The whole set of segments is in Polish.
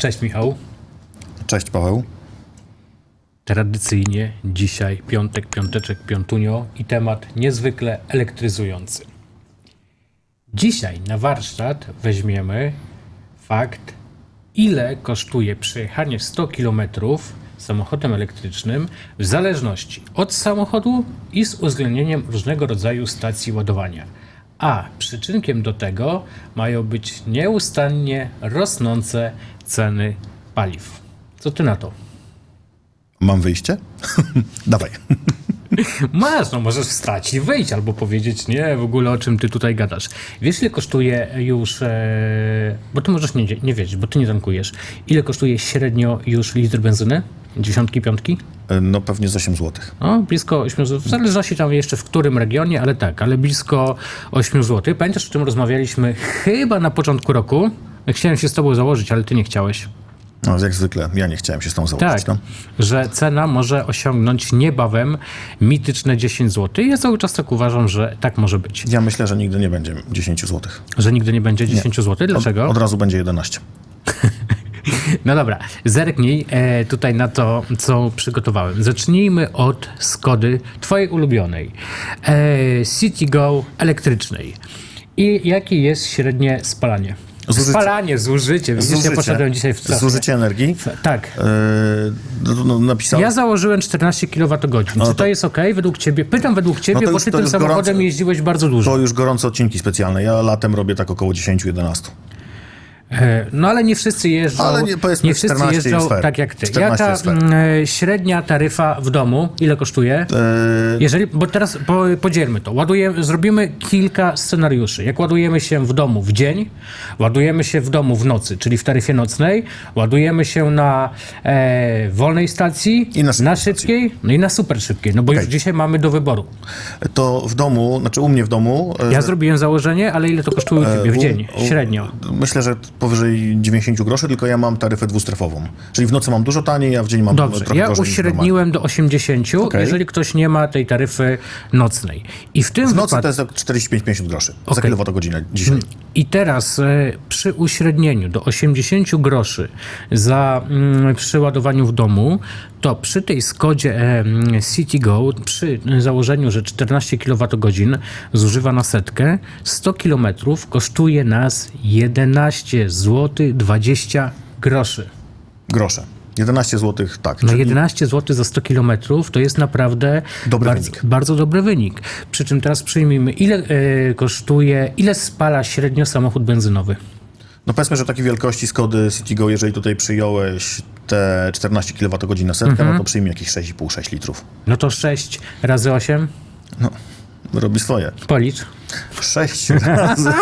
Cześć Michał. Cześć Paweł. Tradycyjnie dzisiaj piątek, piąteczek, piątunio i temat niezwykle elektryzujący. Dzisiaj na warsztat weźmiemy fakt, ile kosztuje przejechanie 100 km samochodem elektrycznym w zależności od samochodu i z uwzględnieniem różnego rodzaju stacji ładowania. A przyczynkiem do tego mają być nieustannie rosnące ceny paliw. Co ty na to? Mam wyjście? Dawaj. Masz, no możesz wstać i wyjść, albo powiedzieć, nie, w ogóle o czym ty tutaj gadasz. Wiesz, ile kosztuje już, e, bo ty możesz nie, nie wiedzieć, bo ty nie tankujesz, ile kosztuje średnio już litr benzyny? Dziesiątki, piątki? No pewnie z 8 zł. No, blisko 8 zł. W zależności tam jeszcze w którym regionie, ale tak, ale blisko 8 zł. Pamiętasz, o czym rozmawialiśmy chyba na początku roku? Chciałem się z tobą założyć, ale ty nie chciałeś. No, jak zwykle, ja nie chciałem się z tą założyć. Tak, No. że cena może osiągnąć niebawem mityczne 10 zł. Ja cały czas tak uważam, że tak może być. Ja myślę, że nigdy nie będzie 10 zł. Że nigdy nie będzie 10 zł. Dlaczego? Od razu będzie 11. No dobra, zerknij e, tutaj na to, co przygotowałem. Zacznijmy od Skody, twojej ulubionej. E, CityGo elektrycznej. I jakie jest średnie spalanie? Zużycie. Spalanie, zużycie. Widzisz, ja poszedłem dzisiaj w. Zużycie energii. Tak. Yy, no, no, napisał. Ja założyłem 14 kWh. Czy to, to- jest ok według ciebie? Pytam według ciebie, No to bo już- ty tym już samochodem gorąco- jeździłeś bardzo dużo. To już gorące odcinki specjalne. Ja latem robię tak około 10-11. E, No ale nie wszyscy jeżdżą, Ale nie, powiedzmy, wszyscy 14 jeżdżą tak jak ty. 14 Jaka mm, e, średnia taryfa w domu? Ile kosztuje? Yy, Jeżeli, bo teraz po, podzielmy to. Ładujemy, zrobimy kilka scenariuszy. Jak ładujemy się w domu w dzień, ładujemy się w domu w nocy, czyli w taryfie nocnej, ładujemy się na e, wolnej stacji, I na szybkiej stacji. no i na super szybkiej, no bo już dzisiaj mamy do wyboru. to w domu, znaczy u mnie w domu. Ja zrobiłem założenie, ale ile to kosztuje u ciebie w dzień? Średnio. Myślę, że powyżej 90 groszy, tylko ja mam taryfę dwustrefową. Czyli w nocy mam dużo taniej, a w dzień mam Dobrze, trochę ja gorzej normalnie. uśredniłem do 80, Okej. jeżeli ktoś nie ma tej taryfy nocnej. I w tym W nocy wypadku... to jest tak 45-50 groszy za Okej. kilowatogodzinę dzisiaj. I teraz e, przy uśrednieniu do 80 groszy za mm, przy ładowaniu w domu, to przy tej Skodzie e, CityGo, przy założeniu, że 14 kWh zużywa na setkę, 100 km kosztuje nas 11 zł 20 groszy. Grosze. 11 zł, tak. No Czyli 11 zł za 100 km to jest naprawdę Dobry bardzo, bardzo dobry wynik. Przy czym teraz przyjmijmy, ile e, kosztuje, ile spala średnio samochód benzynowy? No powiedzmy, że takiej wielkości Skody Citigo, jeżeli tutaj przyjąłeś te 14 kWh na setkę, Mhm. no to przyjmij jakieś 6,5-6 litrów. No to 6 razy 8, Robi swoje. policz. 6 razy,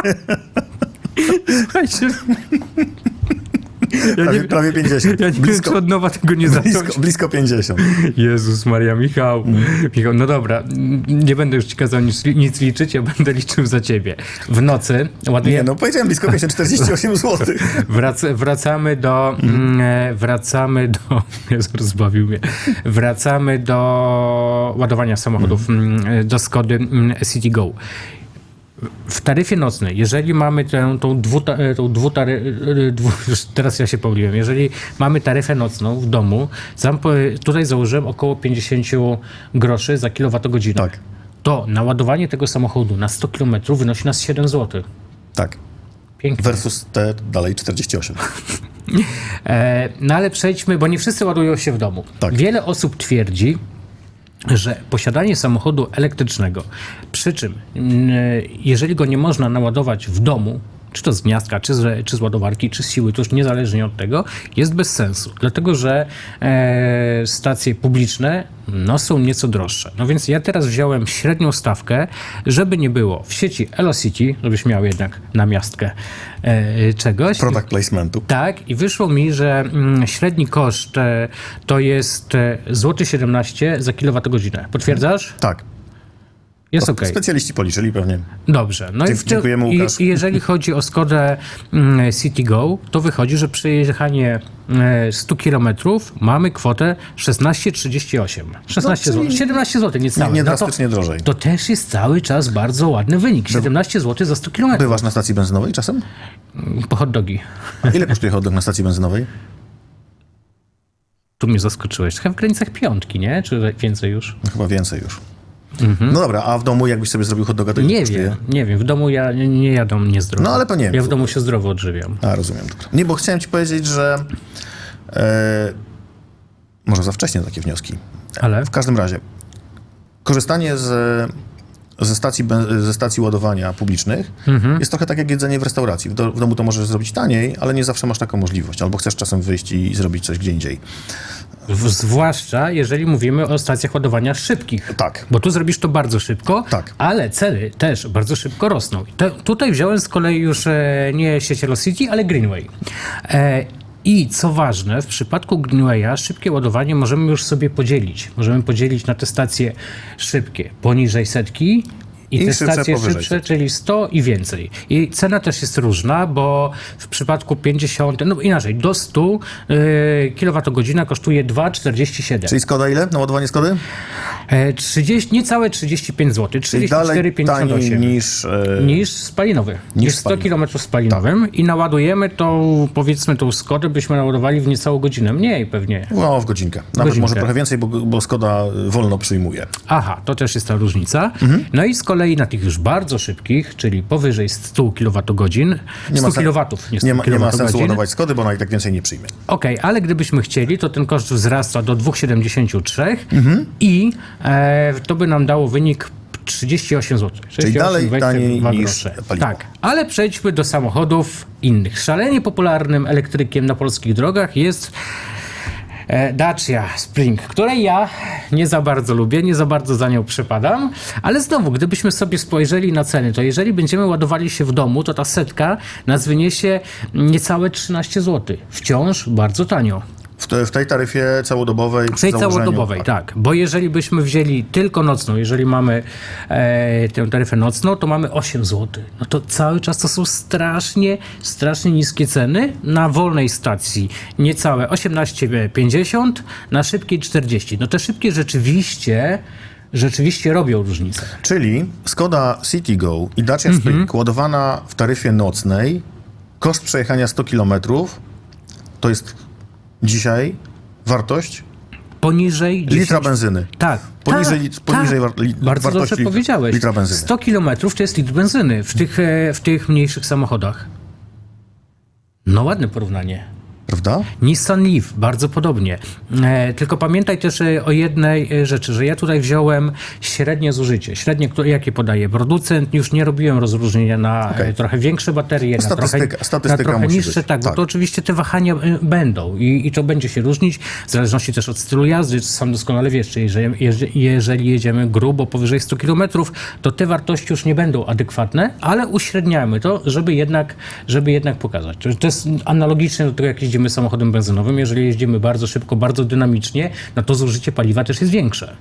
Słuchajcie, ja prawie, nie, prawie 50. ja nie wiem, blisko, czy od nowa tego nie zacząć. blisko, blisko 50. Jezus Maria, Michał. Michał, no dobra, nie będę już ci kazał nic, nic liczyć, ja będę liczył za ciebie. W nocy ładuję, Nie, no powiedziałem blisko 50, 48 zł. Wrac, wracamy do. Mm, e, wracamy do. Jezu, rozbawił mnie. Wracamy do ładowania samochodów, mm, e, do Skody mm, CityGo. W taryfie nocnej, jeżeli mamy tę, tą, dwuta, e, tą dwutary, e, dwu, teraz ja się pomyliłem, jeżeli mamy taryfę nocną w domu, tutaj założyłem około 50 groszy za kilowatogodzinę. Tak. To naładowanie tego samochodu na 100 km wynosi nas 7 zł. Tak. Pięknie. Versus te dalej 48. E, no ale przejdźmy, bo nie wszyscy ładują się w domu. Tak. Wiele osób twierdzi, że posiadanie samochodu elektrycznego, przy czym mm, jeżeli go nie można naładować w domu, czy to z gniazdka, czy z, czy z ładowarki, czy z siły, to już niezależnie od tego, jest bez sensu. Dlatego, że e, stacje publiczne no, są nieco droższe. No więc ja teraz wziąłem średnią stawkę, żeby nie było w sieci Elocity, żebyś miał jednak namiastkę e, czegoś. Product placementu. Tak, i wyszło mi, że mm, średni koszt e, to jest e, złoty 17 za kilowatogodzinę. Potwierdzasz? Tak. Jest okej. Specjaliści policzyli pewnie. Dobrze. No Dziękujemy, i, Łukasz. jeżeli chodzi o Skodę mm, CityGo, to wychodzi, że przejechanie e, 100 km mamy kwotę 16,38. 16 No, zł. czyli 17 zł, niecałe. Nie, nie No to, drastycznie drożej. to też jest cały czas bardzo ładny wynik. 17 zł za 100 km. Bywasz na stacji benzynowej czasem? Po hot dogi. A ile kosztuje hot dog na stacji benzynowej? Tu mnie zaskoczyłeś. Trochę w granicach piątki, nie? Czy więcej już? No, chyba więcej już. No dobra, a w domu jakbyś sobie zrobił hot doga, to Nie wiem, nie wiem. W domu ja nie, nie jadę niezdrowo. No, ale to nie wiem. Ja w domu się zdrowo odżywiam. A, rozumiem. Dobra. Nie, bo chciałem ci powiedzieć, że e, może za wcześnie takie wnioski. Ale W każdym razie, korzystanie z, ze, stacji, ze stacji ładowania publicznych Mhm. jest trochę tak jak jedzenie w restauracji. W, do, w domu to możesz zrobić taniej, ale nie zawsze masz taką możliwość. Albo chcesz czasem wyjść i zrobić coś gdzie indziej. W, zwłaszcza jeżeli mówimy o stacjach ładowania szybkich. Tak. Bo tu zrobisz to bardzo szybko, Tak. ale ceny też bardzo szybko rosną. Te, tutaj wziąłem z kolei już e, nie sieć City, ale Greenway. E, I co ważne, w przypadku Greenwaya szybkie ładowanie możemy już sobie podzielić. Możemy podzielić na te stacje szybkie poniżej setki i, I te stacje powyżej szybsze, czyli 100 i więcej. I cena też jest różna, bo w przypadku 50, no inaczej, do 100 yy, kWh kosztuje 2,47. Czyli Skoda ile na ładowanie Skody? E, 30, niecałe 35 zł, Czyli dalej taniej 34,58 niż... E, niż spalinowy. Niż 100 spalinowy. km spalinowym i naładujemy tą, powiedzmy, tą Skodę, byśmy naładowali w niecałą godzinę. Mniej pewnie. no, w godzinkę. Nawet Godzinkę. może trochę więcej, bo, bo Skoda wolno przyjmuje. Aha, to też jest ta różnica. Mhm. No i z kolei na tych już bardzo szybkich, czyli powyżej 100 kWh, 100 sen- kW, nie 100 Nie ma, nie ma sensu ładować Skody, bo ona i tak więcej nie przyjmie. Okej, ale gdybyśmy chcieli, to ten koszt wzrasta do 2,73 i e, to by nam dało wynik 38 zł. 68, dalej 22 taniej niż paliwo. Tak, ale przejdźmy do samochodów innych. Szalenie popularnym elektrykiem na polskich drogach jest Dacia Spring, której ja nie za bardzo lubię, nie za bardzo za nią przepadam, ale znowu, gdybyśmy sobie spojrzeli na ceny, to jeżeli będziemy ładowali się w domu, to ta setka nas wyniesie niecałe 13 zł. Wciąż bardzo tanio. W, te, w tej taryfie całodobowej... W tej całodobowej, tak. Bo jeżeli byśmy wzięli tylko nocną, jeżeli mamy e, tę taryfę nocną, to mamy 8 zł. No to cały czas to są strasznie, strasznie niskie ceny. Na wolnej stacji niecałe 18,50, na szybkiej 40. No te szybkie rzeczywiście, rzeczywiście robią różnicę. Czyli Skoda Citigo i Dacia Mhm. Spring ładowana w taryfie nocnej, koszt przejechania 100 km to jest dzisiaj wartość Poniżej 10... litra benzyny. Tak. Poniżej- tak, poniżej tak. war- li- Bardzo wartości dobrze powiedziałeś. litra benzyny. 100 kilometrów to jest litr benzyny w tych, e, w tych mniejszych samochodach. No ładne porównanie. Prawda? Nissan Leaf, bardzo podobnie. E, tylko pamiętaj też e, o jednej e, rzeczy, że ja tutaj wziąłem średnie zużycie. Średnie, które, jakie podaje producent. Już nie robiłem rozróżnienia na e, trochę większe baterie, na trochę, na trochę niższe. być. Tak, bo Tak. to oczywiście te wahania będą i, i to będzie się różnić w zależności też od stylu jazdy. Sam doskonale wiesz, czy jeżeli, jeżeli- jedziemy grubo powyżej 100 km, to te wartości już nie będą adekwatne, ale uśredniamy to, żeby jednak, żeby jednak pokazać. To- jest analogiczne do tego, jak jeździmy samochodem benzynowym. Jeżeli jeździmy bardzo szybko, bardzo dynamicznie, no to zużycie paliwa też jest większe.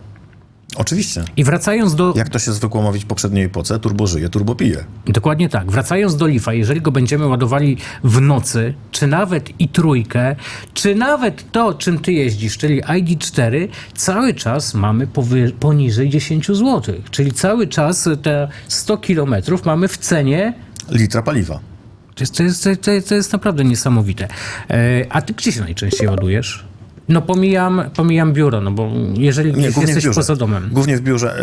Oczywiście. I wracając do... Jak to się zwykło mówić w poprzedniej epoce, turbo żyje, turbo pije. Dokładnie tak. Wracając do Lifa, jeżeli go będziemy ładowali w nocy, czy nawet i trójkę, czy nawet to, czym ty jeździsz, czyli ID4, cały czas mamy poniżej 10 zł. Czyli cały czas te 100 kilometrów mamy w cenie Litra paliwa. To jest, to jest, to jest, to jest naprawdę niesamowite. E, a ty gdzie się najczęściej ładujesz? No pomijam, pomijam biuro, no bo jeżeli Nie, głównie w jesteś biurze. poza domem. Głównie w biurze.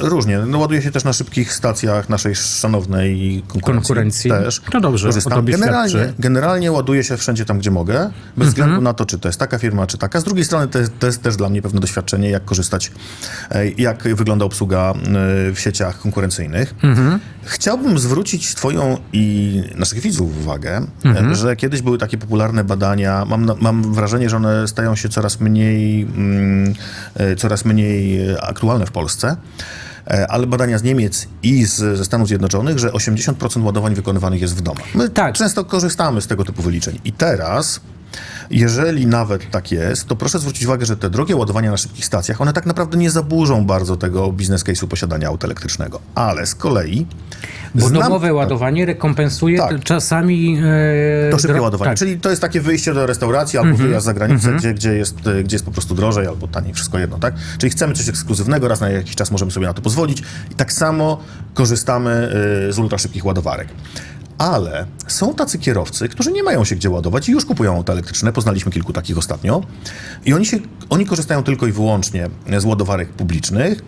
Yy, różnie. No, ładuje się też na szybkich stacjach naszej szanownej konkurencji. Konkurencji. Też. To dobrze, o Korzystam. tobie Generalnie, świadczy. generalnie ładuję się wszędzie tam, gdzie mogę, bez Mhm. względu na to, czy to jest taka firma, czy taka. Z drugiej strony to jest, to jest też dla mnie pewne doświadczenie, jak korzystać, e, jak wygląda obsługa e, w sieciach konkurencyjnych. Mhm. Chciałbym zwrócić twoją i naszych widzów uwagę, Mhm. e, że kiedyś były takie popularne badania. Mam, na- mam wrażenie, że one stają się coraz mniej, mm, e, coraz mniej e, aktualne w Polsce. E, Ale badania z Niemiec i z, ze Stanów Zjednoczonych, że 80% ładowań wykonywanych jest w domach. My Tak. często korzystamy z tego typu wyliczeń. I teraz Jeżeli nawet tak jest, to proszę zwrócić uwagę, że te drogie ładowania na szybkich stacjach, one tak naprawdę nie zaburzą bardzo tego biznes case'u posiadania auta elektrycznego. Ale z kolei... Bo znam- domowe ładowanie rekompensuje Tak. czasami... E, To szybkie ładowanie. Tak. Czyli to jest takie wyjście do restauracji albo wyjazd za granicę, gdzie, gdzie, jest, y, gdzie jest po prostu drożej albo taniej, wszystko jedno, tak? Czyli chcemy coś ekskluzywnego, raz na jakiś czas możemy sobie na to pozwolić i tak samo korzystamy y, z ultraszybkich ładowarek. Ale są tacy kierowcy, którzy nie mają się gdzie ładować i już kupują auta elektryczne. Poznaliśmy kilku takich ostatnio. I oni, się, oni korzystają tylko i wyłącznie z ładowarek publicznych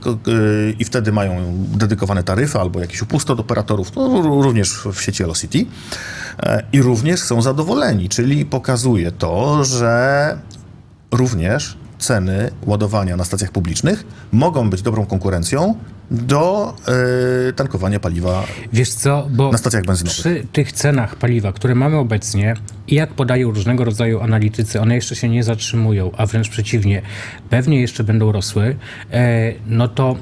i wtedy mają dedykowane taryfy albo jakiś upust od operatorów, no, również w sieci Velocity. I również są zadowoleni, czyli pokazuje to, że również ceny ładowania na stacjach publicznych mogą być dobrą konkurencją do y, tankowania paliwa Wiesz co, bo na stacjach benzynowych. przy tych cenach paliwa, które mamy obecnie i jak podają różnego rodzaju analitycy, one jeszcze się nie zatrzymują, a wręcz przeciwnie, pewnie jeszcze będą rosły, e, no to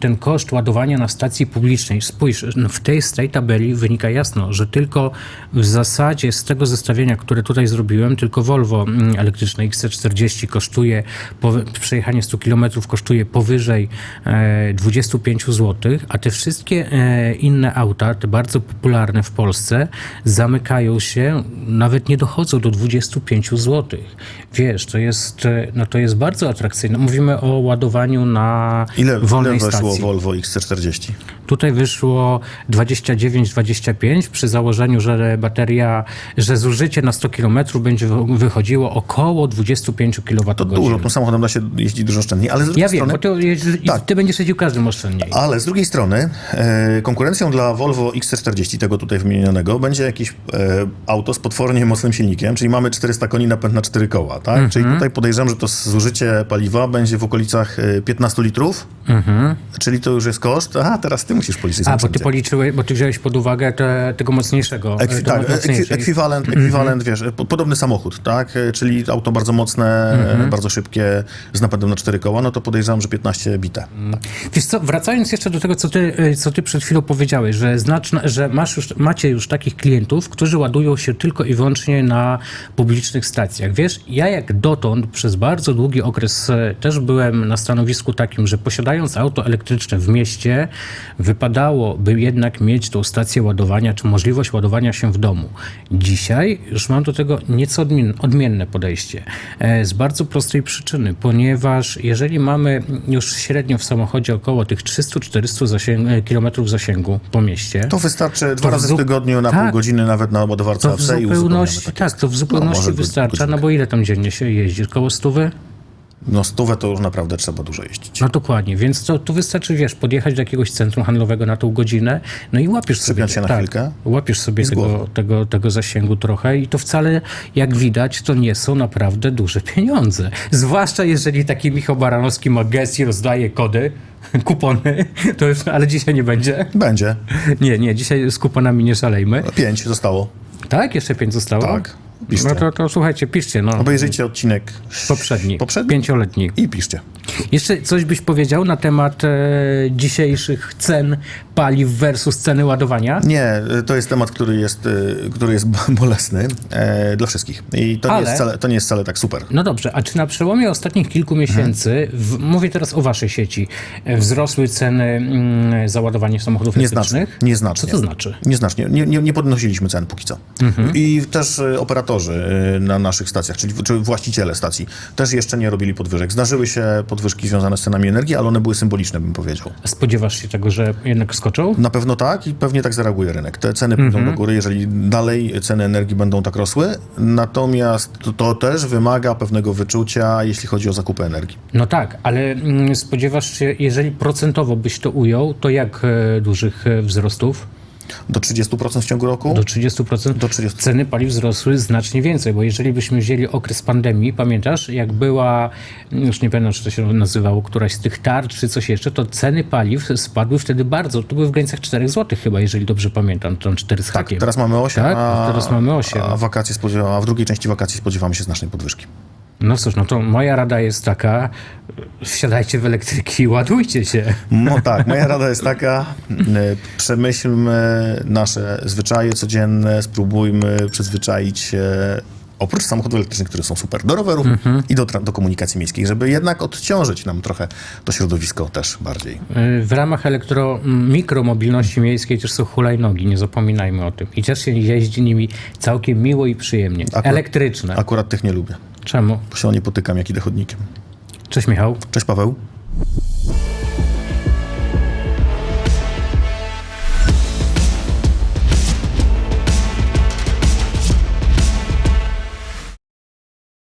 ten koszt ładowania na stacji publicznej, spójrz, w tej, z tej tabeli wynika jasno, że tylko w zasadzie z tego zestawienia, które tutaj zrobiłem, tylko Volvo mm, elektryczne XC40 kosztuje, po, przejechanie 100 km kosztuje powyżej e, 25 zł, a te wszystkie e, inne auta, te bardzo popularne w Polsce, zamykają się, nawet nie dochodzą do 25 zł. Wiesz, to jest, e, no to jest bardzo atrakcyjne. Mówimy o ładowaniu na ile wolnej stacji. Volvo XC40? Tutaj wyszło 29-25 przy założeniu, że bateria, że zużycie na 100 km będzie wy- wychodziło około 25 kWh. To dużo, tym samochodem da się jeździć dużo oszczędniej, ale z drugiej Ja wiem, strony... bo to jest, i Tak. ty będziesz jeździł każdym oszczędniej. Ale z drugiej strony e, konkurencją dla Volvo XC40, tego tutaj wymienionego, będzie jakieś e, auto z potwornie mocnym silnikiem, czyli mamy 400 koni napęd na 4 koła, tak? Mhm. Czyli tutaj podejrzewam, że to zużycie paliwa będzie w okolicach e, 15 litrów, czyli to już jest koszt. Aha, teraz ty musisz policzyć. Mhm. A, bo ty policzyłeś, bo ty wziąłeś pod uwagę te, tego mocniejszego. Ekwi- e, tak, tego ekwi- mocniejszej. ekwiwalent, ekwiwalent wiesz, po- podobny samochód, tak? E, Czyli auto bardzo mocne, e, bardzo szybkie, z napędem na 4 koła, no to podejrzewam, że 15 bite. Wiesz co, wracając jeszcze do tego, co ty, co ty przed chwilą powiedziałeś, że, znaczna, że masz już, macie już takich klientów, którzy ładują się tylko i wyłącznie na publicznych stacjach. Wiesz, ja jak dotąd przez bardzo długi okres też byłem na stanowisku takim, że posiadając auto elektryczne w mieście, wypadałoby jednak mieć tą stację ładowania, czy możliwość ładowania się w domu. Dzisiaj już mam do tego nieco odmien- odmienne podejście. E, Z bardzo prostej przyczyny, ponieważ jeżeli mamy już średnio w samochodzie około tych 300-400 zasięg- e, kilometrów zasięgu po mieście, To wystarczy dwa w razy w tygodniu na tak. pół godziny nawet na ładowarce to w AC i uzupełniamy tak, to w No, zupełności być wystarcza, godzinkę. no bo ile tam dziennie się jeździ? Koło stówy? No stówę to już naprawdę trzeba dużo jeździć. No dokładnie, więc to, tu wystarczy, wiesz, podjechać do jakiegoś centrum handlowego na tą godzinę, no i łapiesz sobie... Przypiąć się na tak, chwilkę Łapiesz sobie tego, tego, tego zasięgu trochę i to wcale, jak widać, to nie są naprawdę duże pieniądze. Zwłaszcza jeżeli taki Michał Baranowski ma gest i rozdaje kody, kupony, to już, ale dzisiaj nie będzie. Będzie. Nie, nie, dzisiaj z kuponami nie szalejmy. Pięć zostało. Tak? Jeszcze pięć zostało? Tak, piszcie. No to, to słuchajcie, piszcie, no. Obejrzyjcie odcinek Poprzedni, poprzedni pięcioletni. i piszcie. Jeszcze coś byś powiedział na temat e, dzisiejszych cen paliw versus ceny ładowania? Nie, to jest temat, który jest, y, który jest bolesny e, dla wszystkich. I to nie, Ale- jest wcale, to nie jest wcale tak super. No dobrze, a czy na przełomie ostatnich kilku miesięcy, w, mówię teraz o waszej sieci, e, wzrosły ceny mm, załadowania samochodów elektrycznych? Nieznacznie. Co to znaczy? Nieznacznie. Nie, nie, nie podnosiliśmy cen póki co. Mhm. I też operatorzy na naszych stacjach, czyli czy właściciele stacji, też jeszcze nie robili podwyżek. Zdarzyły się podwyżki związane z cenami energii, ale one były symboliczne, bym powiedział. Spodziewasz się tego, że jednak skoczą? Na pewno tak i pewnie tak zareaguje rynek. Te ceny pójdą Mhm. do góry, jeżeli dalej ceny energii będą tak rosły. Natomiast to, to też wymaga pewnego wyczucia, jeśli chodzi o zakupy energii. No tak, ale mm, spodziewasz się, jeżeli procentowo byś to ujął, to jak e, dużych e, wzrostów? Do 30% w ciągu roku? Do 30%? Do 30. Ceny paliw wzrosły znacznie więcej, bo jeżeli byśmy wzięli okres pandemii, pamiętasz, jak była, już nie pamiętam, czy to się nazywało, któraś z tych tarcz, czy coś jeszcze, to ceny paliw spadły wtedy bardzo, to były w granicach 4 zł chyba, jeżeli dobrze pamiętam, tam 4 z hakiem. Teraz mamy 8, Tak, a, teraz mamy 8. A, wakacje spodziewa, a w drugiej części wakacji spodziewamy się znacznej podwyżki. No cóż, no to moja rada jest taka, wsiadajcie w elektryki i ładujcie się. No tak, moja rada jest taka, y, przemyślmy nasze zwyczaje codzienne, spróbujmy przyzwyczaić się Oprócz samochodów elektrycznych, które są super do rowerów i do, do komunikacji miejskiej, żeby jednak odciążyć nam trochę to środowisko też bardziej. Y, W ramach elektro, mikromobilności miejskiej też są hulajnogi, nie zapominajmy o tym. I też się jeździ nimi całkiem miło i przyjemnie. Akurat- Elektryczne. Akurat tych nie lubię, Czemu? bo się o nie potykam jak idę chodnikiem. Cześć Michał. Cześć Paweł.